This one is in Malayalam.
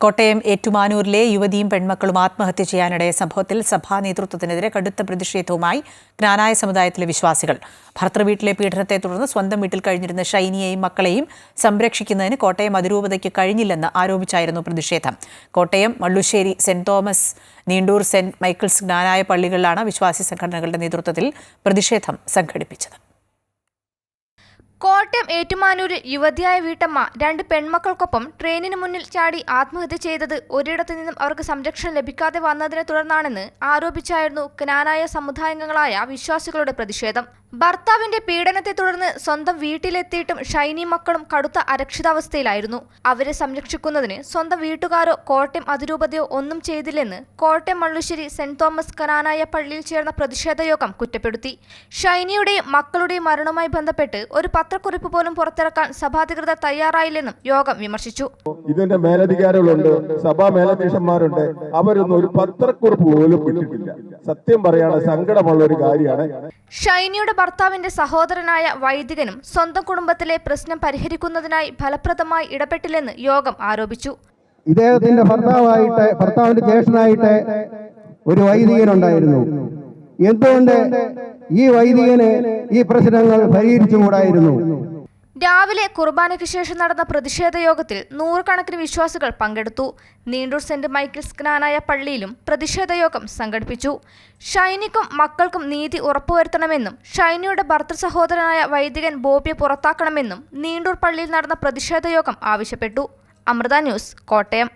കോട്ടയം ഏറ്റുമാനൂരിലെ യുവതിയും പെൺമക്കളും ആത്മഹത്യ ചെയ്യാനിടയ സംഭവത്തിൽ സഭാ നേതൃത്വത്തിനെതിരെ കടുത്ത പ്രതിഷേധവുമായി ജ്ഞാനായ സമുദായത്തിലെ വിശ്വാസികൾ. ഭർത്തൃവീട്ടിലെ പീഡനത്തെ തുടർന്ന് സ്വന്തം വീട്ടിൽ കഴിഞ്ഞിരുന്ന ഷൈനിയെയും മക്കളെയും സംരക്ഷിക്കുന്നതിന് കോട്ടയം അതിരൂപതയ്ക്ക് കഴിഞ്ഞില്ലെന്ന് ആരോപിച്ചായിരുന്നു പ്രതിഷേധം. Kottayam Mallussery Saint Thomas Neendoor Saint Michael's Knanaya പള്ളികളിലാണ് വിശ്വാസി സംഘടനകളുടെ നേതൃത്വത്തിൽ പ്രതിഷേധം സംഘടിപ്പിച്ചത്. കോട്ടയം ഏറ്റുമാനൂരിൽ യുവതിയായ വീട്ടമ്മ രണ്ട് പെൺമക്കൾക്കൊപ്പം ട്രെയിനിന് മുന്നിൽ ചാടി ആത്മഹത്യ ചെയ്തത് ഒരിടത്തു നിന്നും അവർക്ക് സംരക്ഷണം ലഭിക്കാതെ വന്നതിനെ തുടർന്നാണെന്ന് ആരോപിച്ചായിരുന്നു കനാനായ സമുദായാംഗങ്ങളായ വിശ്വാസികളുടെ പ്രതിഷേധം. ഭർത്താവിന്റെ പീഡനത്തെ തുടർന്ന് സ്വന്തം വീട്ടിലെത്തിയിട്ടും ഷൈനി മക്കളും കടുത്ത അരക്ഷിതാവസ്ഥയിലായിരുന്നു. അവരെ സംരക്ഷിക്കുന്നതിന് സ്വന്തം വീട്ടുകാരോ കോട്ടയം അതിരൂപതയോ ഒന്നും ചെയ്തില്ലെന്ന് കോട്ടയം മള്ളുശ്ശേരി സെന്റ് തോമസ് കനാനായ പള്ളിയിൽ ചേർന്ന പ്രതിഷേധ യോഗം കുറ്റപ്പെടുത്തി. ഷൈനിയുടെയും മക്കളുടെയും മരണവുമായി ബന്ധപ്പെട്ട് ഒരു പത്രക്കുറിപ്പ് പോലും പുറത്തിറക്കാൻ സഭാധികൃതർ തയ്യാറായില്ലെന്നും യോഗം വിമർശിച്ചു. ഇതിന്റെ മേലധികാരികളുണ്ട് സഭാ മേലധ്യക്ഷന്മാരുണ്ട്. അവരൊന്നും ഒരു പത്രക്കുറിപ്പ് പോലും വിട്ടിട്ടില്ല. സത്യം പറയാണ് സങ്കടമുള്ള ഒരു കാര്യമാണ്. ഷൈനിയുടെ ഭർത്താവിന്റെ സഹോദരനായ വൈദികനും സ്വന്തം കുടുംബത്തിലെ പ്രശ്നം പരിഹരിക്കുന്നതിനായി ഫലപ്രദമായി ഇടപെട്ടില്ലെന്ന് യോഗം ആരോപിച്ചു. ഇദ്ദേഹത്തിന്റെ ഭർത്താവായിട്ട് ഭർത്താവിന്റെ ജ്യേഷ്ഠനായിട്ട് ഒരു വൈദികനുണ്ടായിരുന്നു. എന്തുകൊണ്ട് ഈ വൈദികന് ഈ പ്രശ്നങ്ങൾ പരിഹരിച്ചുകൂടായിരുന്നു? രാവിലെ കുർബാനയ്ക്ക് ശേഷം നടന്ന പ്രതിഷേധ യോഗത്തിൽ നൂറുകണക്കിന് വിശ്വാസികൾ പങ്കെടുത്തു. നീണ്ടൂർ സെന്റ് മൈക്കിൾസ് ജ്ഞാനായ പള്ളിയിലും പ്രതിഷേധ യോഗം സംഘടിപ്പിച്ചു. ഷൈനിക്കും മക്കൾക്കും നീതി ഉറപ്പുവരുത്തണമെന്നും ഷൈനിയുടെ ഭർത്തൃ സഹോദരനായ വൈദികൻ ബോബിയെ പുറത്താക്കണമെന്നും നീണ്ടൂർ പള്ളിയിൽ നടന്ന പ്രതിഷേധ യോഗം ആവശ്യപ്പെട്ടു. അമൃത ന്യൂസ് കോട്ടയം.